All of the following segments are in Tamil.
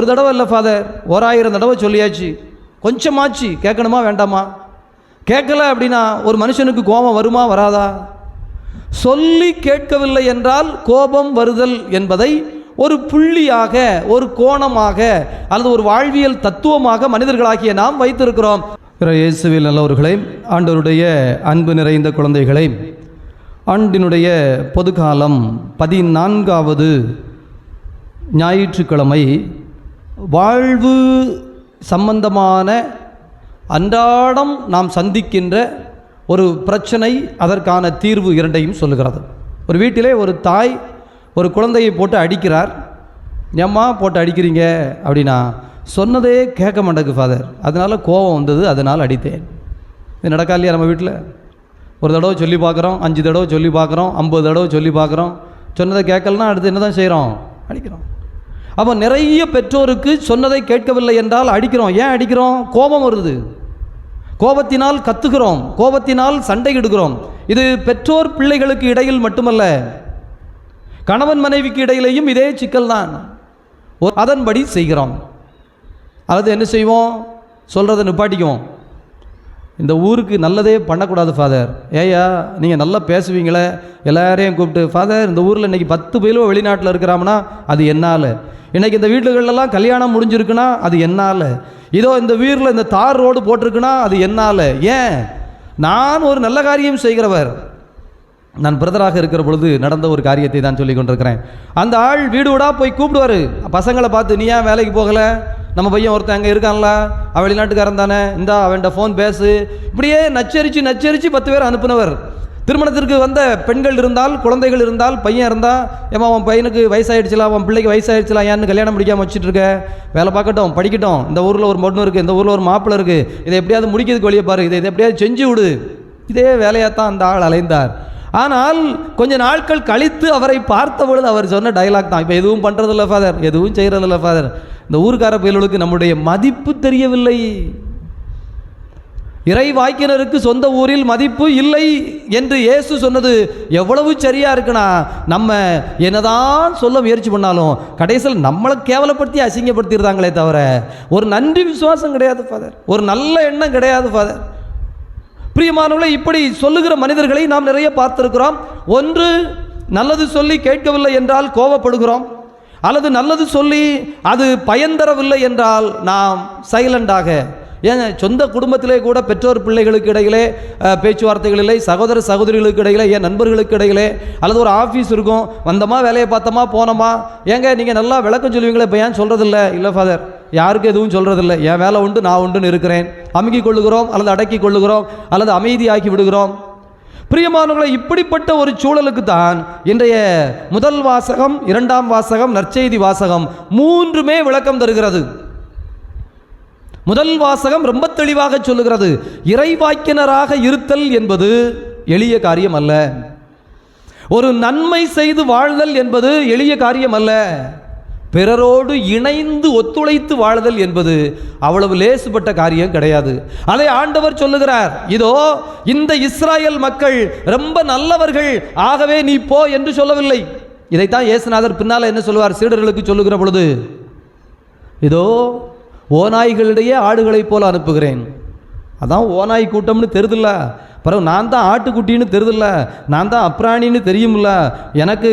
ஒரு தடவை இல்லை ஃபாதர் ஓராயிரம் தடவை சொல்லியாச்சு. கொஞ்சமாச்சு. கேட்கணுமா வேண்டாமா? கேட்கல அப்படின்னா ஒரு மனுஷனுக்கு கோபம் வருமா வராதா? சொல்லி கேட்கவில்லை என்றால் கோபம் வருதல் என்பதை ஒரு புள்ளியாக ஒரு கோணமாக அல்லது ஒரு வாழ்வியல் தத்துவமாக மனிதர்களாகிய நாம் வைத்திருக்கிறோம். பிற இயேசுவில் நல்லவர்களே ஆண்டவருடைய அன்பு நிறைந்த குழந்தைகளை ஆண்டினுடைய பொதுக்காலம் பதினான்காவது ஞாயிற்றுக்கிழமை வாழ்வு சம்பந்தமான அன்றாடம் நாம் சந்திக்கின்ற ஒரு பிரச்சனை அதற்கான தீர்வு இரண்டையும் சொல்லுகிறது. ஒரு வீட்டிலே ஒரு தாய் ஒரு குழந்தையை போட்டு அடிக்கிறார். ஏம்மா போட்டு அடிக்கிறீங்க அப்படின்னா சொன்னதே கேட்க மாட்டேங்குது ஃபாதர் அதனால் கோபம் வந்தது அதனால் அடித்தேன். இது நடக்கா இல்லையா நம்ம வீட்டில்? ஒரு தடவை சொல்லி பார்க்குறோம் அஞ்சு தடவை சொல்லி பார்க்குறோம் ஐம்பது தடவை சொல்லி பார்க்குறோம். சொன்னதை கேட்கலனா அடுத்து என்ன தான் செய்கிறோம்? அடிக்கிறோம். அப்போ நிறைய பெற்றோருக்கு சொன்னதை கேட்கவில்லை என்றால் அடிக்கிறோம். ஏன் அடிக்கிறோம்? கோபம் வருது. கோபத்தினால் கத்துகிறோம். கோபத்தினால் சண்டை இடுகிறோம். இது பெற்றோர் பிள்ளைகளுக்கு இடையில் மட்டுமல்ல கணவன் மனைவிக்கு இடையிலேயும் இதே சிக்கல் தான் அதன்படி செய்கிறோம். அல்லது என்ன செய்வோம்? சொல்கிறத நிப்பாட்டிக்குவோம். இந்த ஊருக்கு நல்லதே பண்ணக்கூடாது ஃபாதர் ஏயா நீங்கள் நல்லா பேசுவீங்களே. எல்லாரையும் கூப்பிட்டு ஃபாதர் இந்த ஊரில் இன்றைக்கி பத்து பேரும் வெளிநாட்டில் இருக்கிறாங்கன்னா அது என்னால்? இன்றைக்கி இந்த வீடுகளெல்லாம் கல்யாணம் முடிஞ்சிருக்குன்னா அது என்னால்? இதோ இந்த வீரில் இந்த தார் ரோடு போட்டிருக்குன்னா அது என்னால்? ஏன்? நான் ஒரு நல்ல காரியம் செய்கிறவர். நான் பிரதராக இருக்கிற பொழுது நடந்த ஒரு காரியத்தை தான் சொல்லி கொண்டிருக்கிறேன். அந்த ஆள் வீடு வீடா போய் கூப்பிடுவார். பசங்களை பார்த்து நீ ஏன் வேலைக்கு போகலை? நம்ம பையன் ஒருத்தன் அங்கே இருக்கான்ல அவன் வெளிநாட்டுக்காரன் தானே. இந்தா அவன்கிட்ட ஃபோன் பேசு. இப்படியே நச்சரித்து நச்சரித்து பத்து பேர் அனுப்புனவர். திருமணத்திற்கு வந்த பெண்கள் இருந்தால் குழந்தைகள் இருந்தால் பையன் இருந்தால் ஏமா அவன் பையனுக்கு வயசாயிடுச்சுல அவன் பிள்ளைக்கு வயசாயிடுச்சுல ஏன்னு கல்யாணம் முடிக்காமல் வச்சுட்டு இருக்க? வேலை பார்க்கட்டும் படிக்கட்டும். இந்த ஊரில் ஒரு பொண்ணு இருக்குது இந்த ஊரில் ஒரு மாப்பிள்ளை இருக்குது இதை எப்படியாவது முடிக்கிறதுக்கு வழியை பாரு. இதை இதை எப்படியாவது செஞ்சு விடு. இதே வேலையாக தான் அந்த ஆள் அலைந்தார். ஆனால் கொஞ்ச நாட்கள் கழித்து அவரை பார்த்த பொழுது அவர் சொன்ன டைலாக் தான். இப்போ எதுவும் பண்ணுறதில்ல ஃபாதர் எதுவும் செய்கிறதில்ல ஃபாதர் இந்த ஊர்க்கார பயல்களுக்கு நம்முடைய மதிப்பு தெரியவில்லை. இறை வாக்கினருக்கு சொந்த ஊரில் மதிப்பு இல்லை என்று இயேசு சொன்னது எவ்வளவு சரியாக இருக்குன்னா நம்ம என்னதான் சொல்ல முயற்சி பண்ணாலும் கடைசியில் நம்மளை கேவலப்படுத்தி அசிங்கப்படுத்திடுறாங்களே தவிர ஒரு நன்றி விசுவாசம் கிடையாது ஃபாதர் ஒரு நல்ல எண்ணம் கிடையாது ஃபாதர் பிரியமானவர்களை இப்படி சொல்லுகிற மனிதர்களை நாம் நிறைய பார்த்திருக்கிறோம். ஒன்று நல்லது சொல்லி கேட்கவில்லை என்றால் கோவப்படுகிறோம். அல்லது நல்லது சொல்லி அது பயன் தரவில்லை என்றால் நாம் சைலண்டாக ஏன் சொந்த குடும்பத்திலே கூட பெற்றோர் பிள்ளைகளுக்கு இடையிலே பேச்சுவார்த்தைகளிலே சகோதர சகோதரிகளுக்கு இடையிலே என் நண்பர்களுக்கு இடையிலே அல்லது ஒரு ஆஃபீஸ் இருக்கும் வந்தோமா வேலையை பார்த்தோமா போனோமா ஏங்க நீங்கள் நல்லா விளக்கம் சொல்லுவீங்களே இப்போ ஏன் சொல்கிறதில்ல இல்லை ஃபாதர் யாருக்கும் எதுவும் சொல்கிறதில்ல என் வேலை உண்டு நான் உண்டுன்னு இருக்கிறேன். அமுக்கிக் கொள்ளுகிறோம் அல்லது அடக்கி கொள்ளுகிறோம் அல்லது அமைதியாக்கி விடுகிறோம். பிரியமானவர்களை இப்படிப்பட்ட ஒரு சூழலுக்கு தான் இன்றைய முதல் வாசகம் இரண்டாம் வாசகம் நற்செய்தி வாசகம் மூன்றுமே விளக்கம் தருகிறது. முதல் வாசகம் ரொம்ப தெளிவாக சொல்லுகிறது. இறைவாக்கினராக இருத்தல் என்பது எளிய காரியம் அல்ல. ஒரு நன்மை செய்து வாழ்தல் என்பது எளிய காரியம் அல்ல. பிறரோடு இணைந்து ஒத்துழைத்து வாழுதல் என்பது அவ்வளவு லேசுப்பட்ட காரியம் கிடையாது. அதை ஆண்டவர் சொல்லுகிறார் இதோ இந்த இஸ்ராயல் மக்கள் ரொம்ப நல்லவர்கள் ஆகவே நீ போ என்று சொல்லவில்லை. இதைத்தான் இயேசுநாதர் பின்னால் என்ன சொல்லுவார்? சீடர்களுக்கு சொல்லுகிற பொழுது இதோ ஓநாய்களிடையே ஆடுகளைப் போல அனுப்புகிறேன். அதான் ஓநாய் கூட்டம்னு தெரிதில்ல. பிறகு நான் தான் ஆட்டுக்குட்டின்னு தெரியுதுல்ல நான் தான் அப்ராணின்னு தெரியும்ல எனக்கு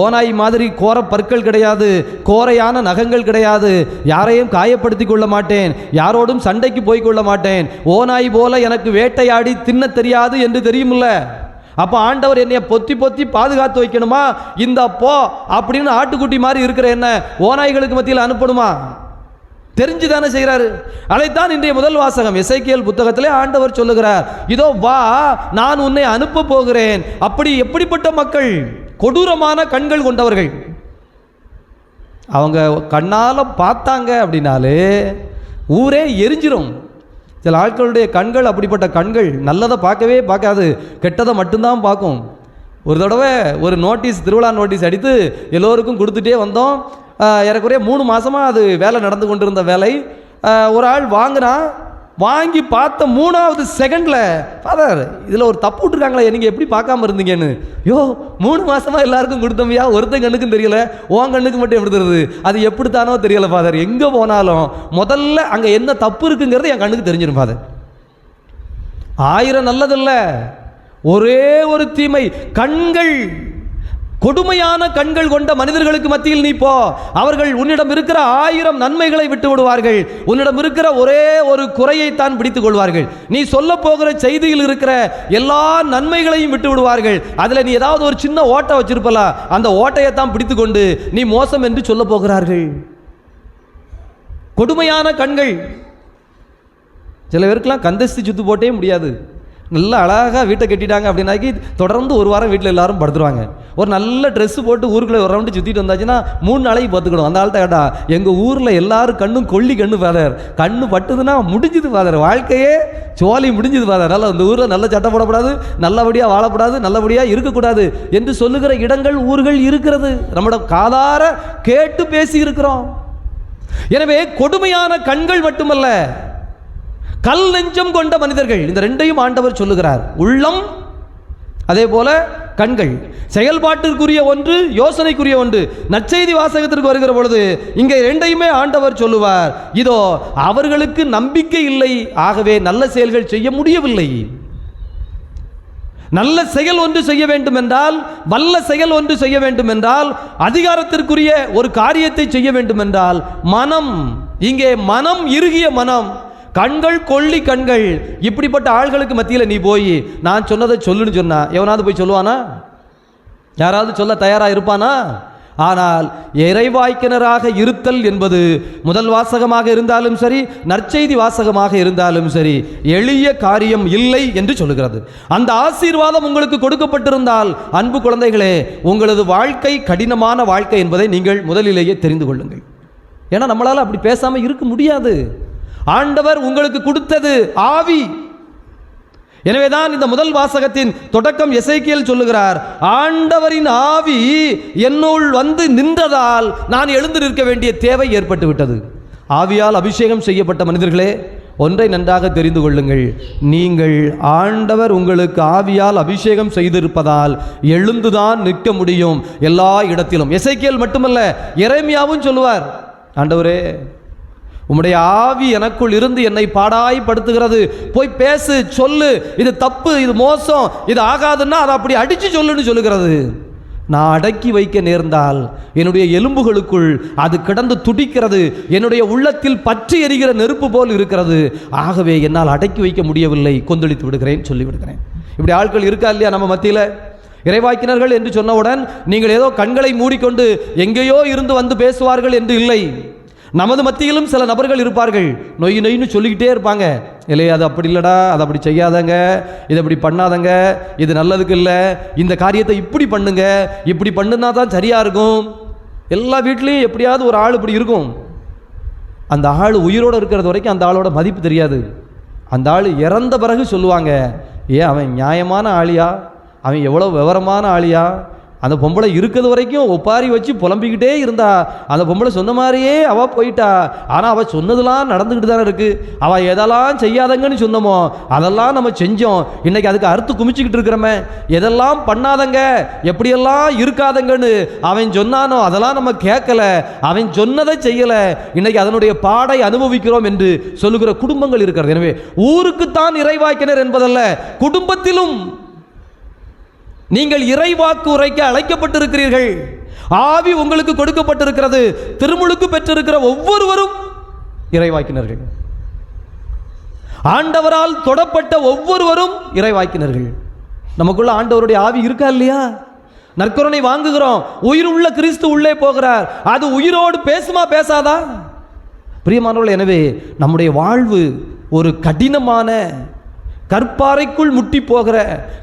ஓநாய் மாதிரி கோர பற்கள் கிடையாது கோரையான நகங்கள் கிடையாது. யாரையும் காயப்படுத்தி கொள்ள மாட்டேன் யாரோடும் சண்டைக்கு போய் கொள்ள மாட்டேன். ஓனாய் போல எனக்கு வேட்டையாடி தின்ன தெரியாது என்று தெரியும்ல அப்போ ஆண்டவர் என்னைய பொத்தி பொத்தி பாதுகாத்து வைக்கணுமா? இந்த போ அப்படின்னு ஆட்டுக்குட்டி மாதிரி இருக்கிற என்ன ஓநாய்களுக்கு மத்தியில் அனுப்பணுமா? தெரிஞ்சு தானே செய்கிறாரு அதைத்தான் இன்றைய முதல் வாசகம். இசைக்கியல் புத்தகத்திலே ஆண்டவர் சொல்லுகிறார் இதோ வா நான் உன்னை அனுப்ப போகிறேன். அப்படி எப்படிப்பட்ட மக்கள்? கொடூரமான கண்கள் கொண்டவர்கள். அவங்க கண்ணால் பார்த்தாங்க அப்படின்னாலே ஊரே எரிஞ்சிரும். சில ஆட்களுடைய கண்கள் அப்படிப்பட்ட கண்கள் நல்லதை பார்க்கவே பார்க்காது. கெட்டதை மட்டும்தான் பார்க்கும். ஒரு தடவை ஒரு நோட்டீஸ் திருவிழா நோட்டீஸ் அடித்து எல்லோருக்கும் கொடுத்துட்டே வந்தோம். ஏறக்குறைய மூணு மாதமாக அது வேலை நடந்து கொண்டிருந்த வேலை. ஒரு ஆள் வாங்கினா வாங்கி பார்த்த மூணாவது செகண்டில் ஃபாதர் இதில் ஒரு தப்பு விட்டுருக்காங்களே நீங்கள் எப்படி பார்க்காம இருந்தீங்கன்னு? யோ மூணு மாதமாக எல்லாருக்கும் கொடுத்தோம்யா ஒருத்தன் கண்ணுக்கும் தெரியல உன் கண்ணுக்கு மட்டும் எப்படி தருது அது எப்படித்தானோ தெரியல ஃபாதர் எங்கே போனாலும் முதல்ல அங்கே என்ன தப்பு இருக்குங்கிறது என் கண்ணுக்கு தெரிஞ்சிடும் ஃபாதர் ஆயிரம் நல்லதில்லை ஒரே ஒரு தீமை கண்கள் கொடுமையான கண்கள் கொண்ட மனிதர்களுக்கு மத்தியில் நீ போ. அவர்கள் உன்னிடம் இருக்கிற ஆயிரம் நன்மைகளை விட்டு விடுவார்கள். உன்னிடம் இருக்கிற ஒரே ஒரு குறையைத்தான் பிடித்துக் கொள்வார்கள். நீ சொல்ல போகிற செய்தியில் இருக்கிற எல்லா நன்மைகளையும் விட்டு விடுவார்கள். அதில் நீ ஏதாவது ஒரு சின்ன ஓட்டை வச்சிருப்பல அந்த ஓட்டையைத்தான் பிடித்து கொண்டு நீ மோசம் என்று சொல்ல போகிறார்கள். கொடுமையான கண்கள். சில பேருக்குலாம் கந்தஸ்தி சுத்து போட்டே முடியாது. நல்லா அழகாக வீட்டை கட்டிட்டாங்க அப்படின்னாக்கி தொடர்ந்து ஒரு வாரம் வீட்டில் எல்லாரும் படுத்துருவாங்க. ஒரு நல்ல ட்ரெஸ்ஸு போட்டு ஊருக்குள்ளே ஒரு ரவுண்டு சுற்றிட்டு வந்தாச்சுன்னா மூணு நாளைக்கு பார்த்துக்கணும். அந்த ஆள்கிட்ட கேட்டா எங்கள் ஊரில் எல்லாரும் கண்ணும் கொல்லி கண்ணு ஃபாதர். கண்ணு பட்டுதுன்னா முடிஞ்சுது ஃபாதர். வாழ்க்கையே சோலி முடிஞ்சுது ஃபாதர். அதனால் அந்த ஊரில் நல்ல சட்டை போடக்கூடாது நல்லபடியாக வாழக்கூடாது நல்லபடியாக இருக்கக்கூடாது என்று சொல்லுகிற இடங்கள் ஊர்கள் இருக்கிறது. நம்மளோட காதார கேட்டு பேசி இருக்கிறோம் எனவே கொடுமையான கண்கள் மட்டுமல்ல கல் நெஞ்சம் கொண்ட மனிதர்கள் இந்த ரெண்டையும் ஆண்டவர் சொல்லுகிறார். உள்ளம் அதே போல கண்கள். செயல்பாட்டிற்குரிய ஒன்று யோசனைக்குரிய ஒன்று. நற்செய்தி வாசகத்திற்கு வருகிற பொழுது இங்கே ரெண்டையுமே ஆண்டவர் சொல்லுவார். இதோ அவர்களுக்கு நம்பிக்கை இல்லை. ஆகவே நல்ல செயல்கள் செய்ய முடியவில்லை. நல்ல செயல் ஒன்று செய்ய வேண்டும் என்றால் வல்ல செயல் ஒன்று செய்ய வேண்டும் என்றால் அதிகாரத்திற்குரிய ஒரு காரியத்தை செய்ய வேண்டும் என்றால் மனம் இங்கே மனம் இறுகிய மனம் கண்கள் கொள்ளி கண்கள். இப்படிப்பட்ட ஆள்களுக்கு மத்தியில் நீ போய் நான் சொன்னதை சொல்லுன்னு சொன்னா எவனாவது போய் சொல்லுவானா? யாராவது சொல்ல தயாராக இருப்பானா? ஆனால் இறைவாய்க்கினராக இருத்தல் என்பது முதல் வாசகமாக இருந்தாலும் சரி நற்செய்தி வாசகமாக இருந்தாலும் சரி எளிய காரியம் இல்லை என்று சொல்லுகிறது. அந்த ஆசீர்வாதம் உங்களுக்கு கொடுக்கப்பட்டிருந்தால் அன்பு குழந்தைகளே உங்களது வாழ்க்கை கடினமான வாழ்க்கை என்பதை நீங்கள் முதலிலேயே தெரிந்து கொள்ளுங்கள். ஏன்னா நம்மளால் அப்படி பேசாமல் இருக்க முடியாது. ஆண்டவர் உங்களுக்கு கொடுத்தது ஆவி. எனவேதான் இந்த முதல் வாசகத்தின் தொடக்கம் எசைக்கியல் சொல்லுகிறார் ஆண்டவரின் ஆவி என்னுள் வந்து நின்றதால் நான் எழுந்து நிற்க வேண்டிய தேவை ஏற்பட்டு விட்டது ஆவியால் அபிஷேகம் செய்யப்பட்ட மனிதர்களே ஒன்றை நன்றாக தெரிந்து கொள்ளுங்கள். நீங்கள் ஆண்டவர் உங்களுக்கு ஆவியால் அபிஷேகம் செய்திருப்பதால் எழுந்துதான் நிற்க முடியும் எல்லா இடத்திலும். எசைக்கியல் மட்டுமல்ல இறைமையாவும் சொல்லுவார் ஆண்டவரே உம்முடைய ஆவி எனக்குள் இருந்து என்னை பாடாய் படுத்துகிறது போய் பேசு சொல்லு. இது தப்பு இது மோசம் இது ஆகாதுன்னா அதை அப்படி அடித்து சொல்லுன்னு சொல்லுகிறது. நான் அடக்கி வைக்க நேர்ந்தால் என்னுடைய எலும்புகளுக்குள் அது கிடந்து துடிக்கிறது. என்னுடைய உள்ளத்தில் பற்றி எரிகிற நெருப்பு போல் இருக்கிறது. ஆகவே என்னால் அடக்கி வைக்க முடியவில்லை. கொந்தளித்து விடுகிறேன் சொல்லிவிடுகிறேன். இப்படி ஆட்கள் இருக்கா இல்லையா நம்ம மத்தியில்? இறைவாக்கினர்கள் என்று சொன்னவுடன் நீங்கள் ஏதோ கண்களை மூடிக்கொண்டு எங்கேயோ இருந்து வந்து பேசுவார்கள் என்று இல்லை. நமது மத்தியிலும் சில நபர்கள் இருப்பார்கள். நொய் நொய்னு சொல்லிக்கிட்டே இருப்பாங்க. இல்லையா அது அப்படி இல்லைடா அதை அப்படி செய்யாதங்க இதை அப்படி பண்ணாதங்க இது நல்லதுக்கு இல்லை இந்த காரியத்தை இப்படி பண்ணுங்க இப்படி பண்ணுனா தான் சரியாக இருக்கும். எல்லா வீட்லேயும் எப்படியாவது ஒரு ஆள் இப்படி இருக்கும். அந்த ஆள் உயிரோடு இருக்கிறது வரைக்கும் அந்த ஆளோட மதிப்பு தெரியாது. அந்த ஆள் இறந்த பிறகு சொல்லுவாங்க ஏன் அவன் நியாயமான ஆளியா? அவன் எவ்வளோ விவரமான ஆளியா? அந்த பொம்பளை இருக்கிறது வரைக்கும் ஒப்பாரி வச்சு புலம்பிக்கிட்டே இருந்தா அந்த பொம்பளை சொன்ன மாதிரியே அவள் போயிட்டா. ஆனால் அவள் சொன்னதெல்லாம் நடந்துக்கிட்டு தானே இருக்கு. அவள் எதெல்லாம் செய்யாதங்கன்னு சொன்னோமோ அதெல்லாம் நம்ம செஞ்சோம். இன்னைக்கு அதுக்கு அறுத்து குமிச்சுக்கிட்டு இருக்கிறோமே. எதெல்லாம் பண்ணாதங்க? எப்படியெல்லாம் இருக்காதங்கன்னு அவன் சொன்னானோ அதெல்லாம் நம்ம கேட்கல. அவன் சொன்னதை செய்யலை. இன்னைக்கு அதனுடைய பாடை அனுபவிக்கிறோம் என்று சொல்லுகிற குடும்பங்கள் இருக்கிறது. எனவே ஊருக்குத்தான் இறைவாக்கினர் என்பதல்ல குடும்பத்திலும் நீங்கள் இறைவாக்கு உரைக்க அழைக்கப்பட்டிருக்கிறீர்கள். ஆவி உங்களுக்கு கொடுக்கப்பட்டிருக்கிறது. திருமுழுக்கு பெற்றிருக்கிற ஒவ்வொருவரும் இறைவாக்கினர்கள். ஆண்டவரால் தொடப்பட்ட ஒவ்வொருவரும் இறைவாக்கினர்கள். நமக்குள்ள ஆண்டவருடைய ஆவி இருக்கா இல்லையா? நற்கருணை வாங்குகிறோம். உயிர் உள்ள கிறிஸ்து உள்ளே போகிறார். அது உயிரோடு பேசுமா பேசாதா? பிரியமானவர்கள் எனவே நம்முடைய வாழ்வு ஒரு கடினமான கற்பாறைக்குள் முட்டி போகிற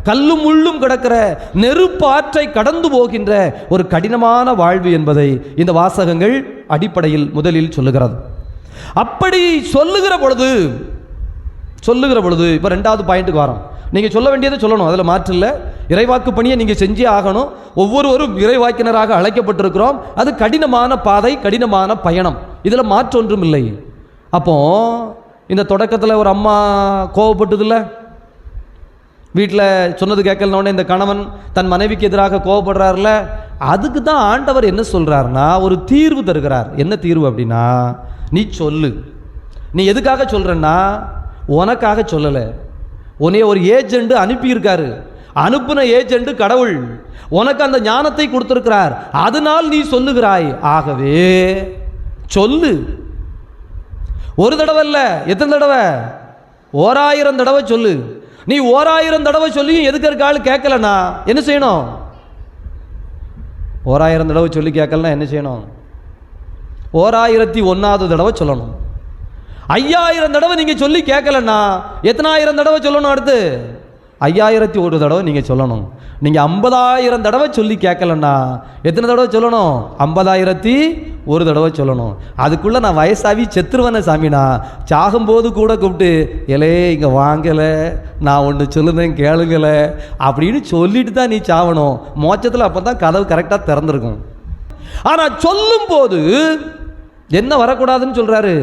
கல்லும் முள்ளும் கிடக்கிற நெருப்பாற்றை கடந்து போகின்ற ஒரு கடினமான வாழ்வு என்பதை இந்த வாசகங்கள் அடிப்படையில் முதலில் சொல்லுகிறது. அப்படி சொல்லுகிற பொழுது சொல்லுகிற பொழுது இப்போ ரெண்டாவது பாயிண்ட்டுக்கு வரோம். நீங்கள் சொல்ல வேண்டியதை சொல்லணும். அதில் மாற்று இல்லை. இறைவாக்கு பணியை நீங்கள் செஞ்சே ஆகணும். ஒவ்வொருவரும் இறைவாக்கினராக அழைக்கப்பட்டிருக்கிறோம். அது கடினமான பாதை கடினமான பயணம். இதில் மாற்றொன்றும் இல்லை. அப்போது இந்த தொடக்கத்தில் ஒரு அம்மா கோவப்பட்டதில்ல? வீட்டில் சொன்னது கேட்கலனோடனே இந்த கணவன் தன் மனைவிக்கு எதிராக கோவப்படுறாருல அதுக்கு தான் ஆண்டவர் என்ன சொல்கிறாருன்னா ஒரு தீர்வு தருகிறார். என்ன தீர்வு அப்படின்னா நீ சொல்லு. நீ எதுக்காக சொல்கிறன்னா உனக்காக சொல்லலை. உன்னைய ஒரு ஏஜெண்டு அனுப்பியிருக்காரு. அனுப்புன ஏஜெண்டு கடவுள். உனக்கு அந்த ஞானத்தை கொடுத்துருக்கிறார். அதனால் நீ சொல்லுகிறாய். ஆகவே சொல்லு. ஒரு தடவை இல்லை. எத்தனை தடவை? ஓராயிரம் தடவை சொல்லு. நீ ஓராயிரம் தடவை சொல்லியும் எதுக்கு இருக்க ஆள் கேட்கலனா என்ன செய்யணும்? ஓராயிரம் தடவை சொல்லி கேட்கலனா என்ன செய்யணும்? ஓராயிரத்தி ஒன்றாவது தடவை சொல்லணும். ஐயாயிரம் தடவை நீங்கள் சொல்லி கேட்கலன்னா எத்தனாயிரம் தடவை சொல்லணும் அடுத்து? ஐயாயிரத்தி ஒரு தடவை நீங்கள் சொல்லணும். நீங்கள் ஐம்பதாயிரம் தடவை சொல்லி கேட்கலன்னா எத்தனை தடவை சொல்லணும்? ஐம்பதாயிரத்தி ஒரு தடவை சொல்லணும். அதுக்குள்ளே நான் வயசாகி செத்துருவேனே சாமினா. சாகும்போது கூட கூப்பிட்டு எலே இங்கே வாங்கலை. நான் ஒன்று சொல்லுதேன் கேளுங்கலை அப்படின்னு சொல்லிட்டு தான் நீ சாவணும். மோச்சத்தில் அப்போ தான் கதவு கரெக்டாக திறந்துருக்கும். ஆனால் சொல்லும்போது என்ன வரக்கூடாதுன்னு சொல்கிறாரு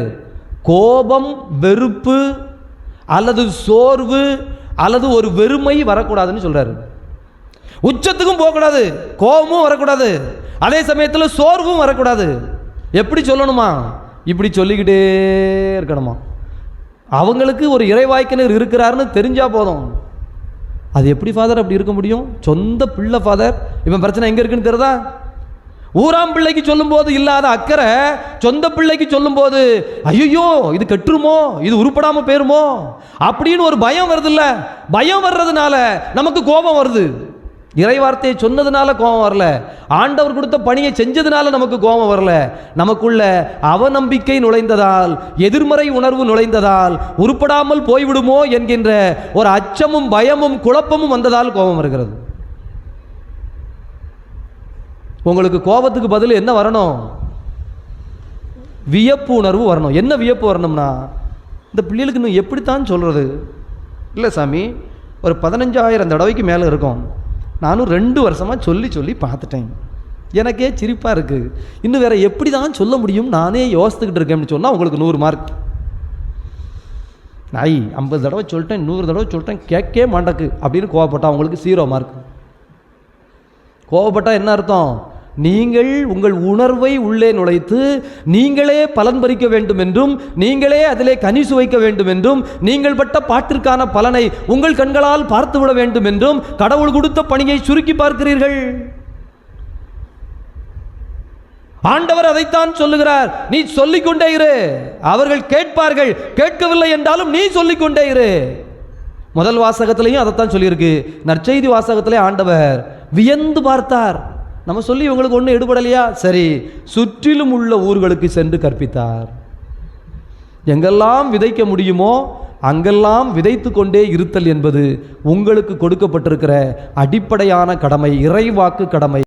கோபம் வெறுப்பு அல்லது சோர்வு அல்லது ஒரு வெறுமை வரக்கூடாதுன்னு சொல்கிறாரு உச்சத்துக்கும் போகக்கூடாது கோபமும் வரக்கூடாது. அதே சமயத்தில் சோர்வும் வரக்கூடாது. எப்படி சொல்லணுமா? இப்படி சொல்லிக்கிட்டே இருக்கணுமா? அவங்களுக்கு ஒரு இறைவாய்க்கினர் இருக்கிறாருன்னு தெரிஞ்சால் போதும். அது எப்படி ஃபாதர் அப்படி இருக்க முடியும்? சொந்த பிள்ளை ஃபாதர் இவன் பிரச்சனை எங்கே இருக்குன்னு தெரியுதா? ஊராம் பிள்ளைக்கு சொல்லும்போது இல்லாத அக்கறை சொந்த பிள்ளைக்கு சொல்லும்போது ஐயோ இது கெட்டுருமோ? இது உருப்படாமல் போயிருமோ? அப்படின்னு ஒரு பயம் வருதுல்ல. பயம் வர்றதுனால நமக்கு கோபம் வருது. இறைவார்த்தையை சொன்னதுனால கோபம் வரல. ஆண்டவர் கொடுத்த பணியை செஞ்சதுனால நமக்கு கோபம் வரல. நமக்குள்ள அவநம்பிக்கை நுழைந்ததால் எதிர்மறை உணர்வு நுழைந்ததால் உருப்படாமல் போய்விடுமோ என்கின்ற ஒரு அச்சமும் பயமும் குழப்பமும் வந்ததால் கோபம் வருகிறது. உங்களுக்கு கோபத்துக்கு பதில் என்ன வரணும்? வியப்பு உணர்வு வரணும். என்ன வியப்பு வரணும்னா இந்த பிள்ளைகளுக்கு இன்னும் எப்படித்தான் சொல்கிறது இல்லை சாமி ஒரு பதினஞ்சாயிரம் தடவைக்கு மேலே இருக்கும். நானும் ரெண்டு வருஷமாக சொல்லி சொல்லி பார்த்துட்டேன். எனக்கே சிரிப்பாக இருக்குது இன்னும் வேறு எப்படி தான் சொல்ல முடியும்? நானே யோசித்துக்கிட்டு இருக்கேன்னு சொன்னால் உங்களுக்கு நூறு மார்க் நாய் ஐம்பது தடவை சொல்லிட்டேன் நூறு தடவை சொல்லிட்டேன் கேட்கவே மாட்டக்கு அப்படின்னு கோவப்பட்டா உங்களுக்கு சீரோ மார்க் கோவப்பட்டால் என்ன அர்த்தம்? நீங்கள் உங்கள் உணர்வை உள்ளே நுழைத்து நீங்களே பலன் பறிக்க வேண்டும் என்றும் நீங்களே அதிலே கனி சுவைக்க வேண்டும் என்றும் நீங்கள் பட்ட பாட்டிற்கான பலனை உங்கள் கண்களால் பார்த்துவிட வேண்டும் என்றும் கடவுள் கொடுத்த பணியை சுருக்கி பார்க்கிறீர்கள். ஆண்டவர் அதைத்தான் சொல்லுகிறார். நீ சொல்லிக்கொண்டே இரு. அவர்கள் கேட்பார்கள். கேட்கவில்லை என்றாலும் நீ சொல்லிக்கொண்டே இரு. முதல் வாசகத்திலையும் அதைத்தான் சொல்லியிருக்கு. நற்செய்தி வாசகத்திலே ஆண்டவர் வியந்து பார்த்தார். நம்ம சொல்லி இவங்களுக்கு ஒன்றும் எடுபடலையா? சரி சுற்றிலும் உள்ள ஊர்களுக்கு சென்று கற்பித்தார். எங்கெல்லாம் விதைக்க முடியுமோ அங்கெல்லாம் விதைத்து கொண்டே இருத்தல் என்பது உங்களுக்கு கொடுக்கப்பட்டிருக்கிற அடிப்படையான கடமை இறைவாக்கு கடமை.